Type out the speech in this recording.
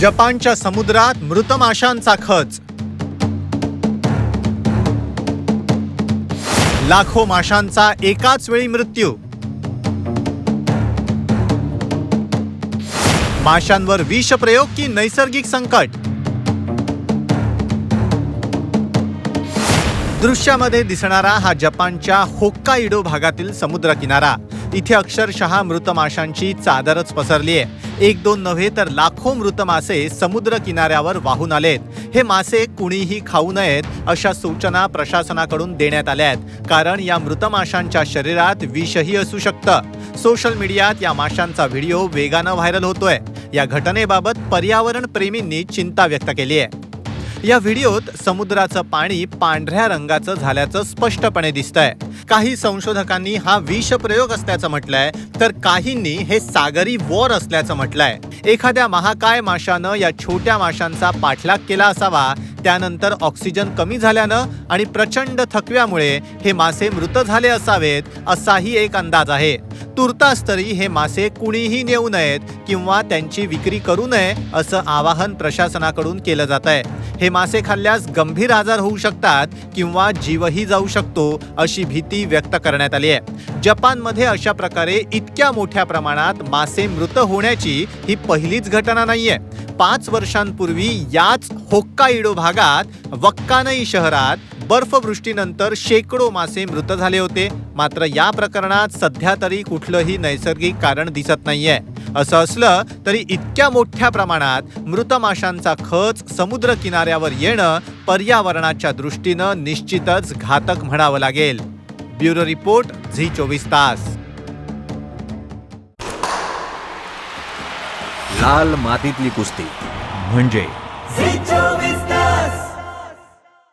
जपानच्या समुद्रात मृत माशांचा खच. लाखो माशांचा एकाच वेळी मृत्यू. माशांवर विषप्रयोग की नैसर्गिक संकट? दृश्यामध्ये दिसणारा हा जपानच्या होक्काइडो भागातील समुद्र किनारा इथे अक्षरशः मृत माशांची चादरच पसरली आहे. एक दोन नव्हे तर लाखो मृत मासे समुद्र किनाऱ्यावर वाहून आलेत. हे मासे कुणीही खाऊ नयेत अशा सूचना प्रशासनाकडून देण्यात आल्या आहेत. कारण या मृत माशांच्या शरीरात विषही असू शकतं. सोशल मीडियात या माशांचा व्हिडिओ वेगानं व्हायरल होतोय. या घटनेबाबत पर्यावरण प्रेमींनी चिंता व्यक्त केली आहे. या व्हिडिओत समुद्राचं पाणी पांढऱ्या रंगाचं झाल्याचं स्पष्टपणे दिसतंय. काही संशोधकांनी हा विषप्रयोग असल्याचं म्हटलंय तर काहींनी हे सागरी वॉर असल्याचं म्हटलंय. एखाद्या महाकाय माशानं या छोट्या माशांचा पाठलाग केला असावा त्यानंतर ऑक्सिजन कमी झाल्यानं आणि प्रचंड थकव्यामुळे हे मासे मृत झाले असावेत असाही एक अंदाज आहे. तुर्तास तरी हे मासे कुणीही नेऊ नयेत किंवा त्यांची विक्री करू नये असं आवाहन प्रशासनाकडून केलं जात आहे. हे मासे खाल्ल्यास गंभीर आजार होऊ शकतात किंवा जीवही जाऊ शकतो अशी भीती व्यक्त करण्यात आली आहे. जपानमध्ये अशा प्रकारे इतक्या मोठ्या प्रमाणात मासे मृत होण्याची ही पहिलीच घटना नाहीये. पाच वर्षांपूर्वी याच होक्काइडो भागात वक्कानई शहरात बर्फवृष्टीनंतर शेकडो मासे मृत झाले होते. मात्र या प्रकरणात सध्या तरी कुठलंही नैसर्गिक कारण दिसत नाहीये. असं असलं तरी इतक्या मोठ्या प्रमाणात मृत माशांचा खच समुद्र किनाऱ्यावर येणं पर्यावरणाच्या दृष्टीनं निश्चितच घातक म्हणावं लागेल. ब्युरो रिपोर्ट झी चोवीस तास. लाल मातीतली कुस्ती. म्हणजे?